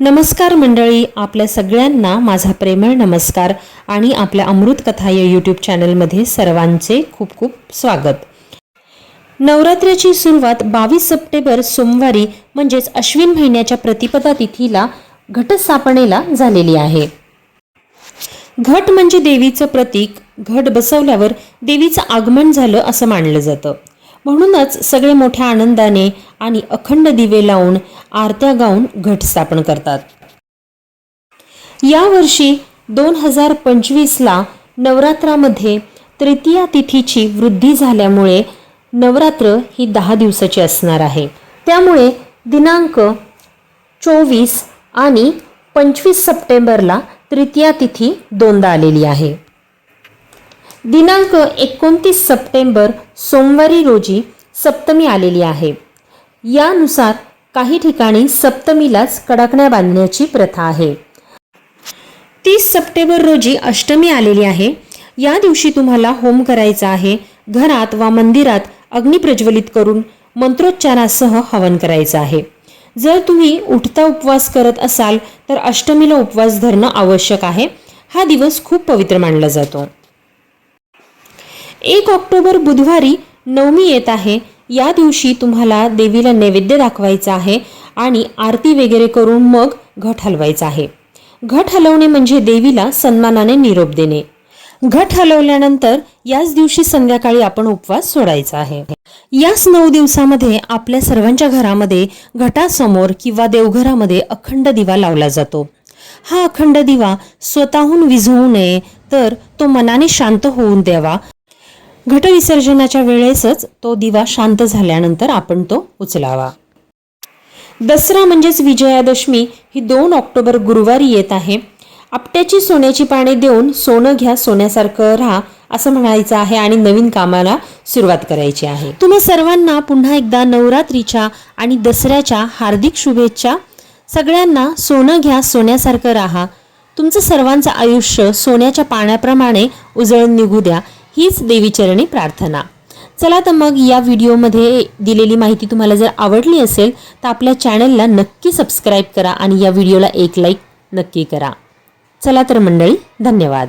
नमस्कार मंडळी आपल्या सगळ्यांना माझा प्रेमळ नमस्कार आणि आपल्या अमृत कथा या यूट्यूब चॅनलमध्ये सर्वांचे खूप खूप स्वागत. नवरात्राची सुरुवात बावीस सप्टेंबर सोमवारी म्हणजेच अश्विन महिन्याच्या प्रतिपदा तिथीला घटस्थापनेला झालेली आहे. घट म्हणजे देवीचं प्रतीक. घट बसवल्यावर देवीचं आगमन झालं असं मानलं जातं. म्हणूनच सगळे मोठ्या आनंदाने आणि अखंड दिवे लावून आरत्या गाऊन घट स्थापन करतात. यावर्षी दोन हजार पंचवीसला नवरात्रामध्ये तृतीया तिथीची वृद्धी झाल्यामुळे नवरात्र ही दहा दिवसाची असणार आहे. त्यामुळे दिनांक चोवीस आणि पंचवीस सप्टेंबरला तृतीया तिथी दोनदा आलेली आहे. दिनांक एकोणतीस सप्टेंबर सोमवारी रोजी सप्तमी आलेली आहे. यानुसार काही ठिकाणी सप्तमीलाच कडाकण्या बांधण्याची प्रथा आहे. तीस सप्टेंबर रोजी अष्टमी आलेली आहे. या दिवशी तुम्हाला होम करायचा आहे. घरात वा मंदिरात अग्नी प्रज्वलित करून मंत्रोच्चारासह हवन करायचं आहे. जर तुम्ही उठता उपवास करत असाल तर अष्टमीला उपवास धरणं आवश्यक आहे. हा दिवस खूप पवित्र मानला जातो. एक ऑक्टोबर बुधवारी नवमी येत आहे. या दिवशी तुम्हाला देवीला नैवेद्य दाखवायचा आहे आणि आरती वगैरे करून मग घट हलवायचा आहे. घट हलवणे म्हणजे देवीला सन्मानाने निरोप देणे. घट हलवल्यानंतर याच दिवशी संध्याकाळी आपण उपवास सोडायचा आहे. याच नऊ दिवसामध्ये आपल्या सर्वांच्या घरामध्ये घटासमोर किंवा देवघरामध्ये अखंड दिवा लावला जातो. हा अखंड दिवा स्वतःहून विझवू नये तर तो मनाने शांत होऊन द्यावा. घटविसर्जनाच्या वेळेसच तो दिवा शांत झाल्यानंतर आपण तो उचलावा. दसरा म्हणजेच विजयादशमी ही दोन ऑक्टोबर गुरुवारी येत आहे. आपट्याची सोन्याची पाने देऊन सोनं घ्या सोन्यासारखं राहा असं म्हणायचं आहे आणि नवीन कामाला सुरुवात करायची आहे. तुम्हा सर्वांना पुन्हा एकदा नवरात्रीच्या आणि दसऱ्याच्या हार्दिक शुभेच्छा. सगळ्यांना सोनं घ्या सोन्यासारखं राहा. तुमचं सर्वांचं आयुष्य सोन्याच्या पाण्याप्रमाणे उजळून निघू द्या. हीच देवीचरणी प्रार्थना. चला तर मग या व्हिडिओमध्ये दिलेली माहिती तुम्हाला जर आवडली असेल तर आपल्या चॅनलला नक्की सबस्क्राईब करा आणि या व्हिडिओला एक लाईक नक्की करा. चला तर मंडळी धन्यवाद.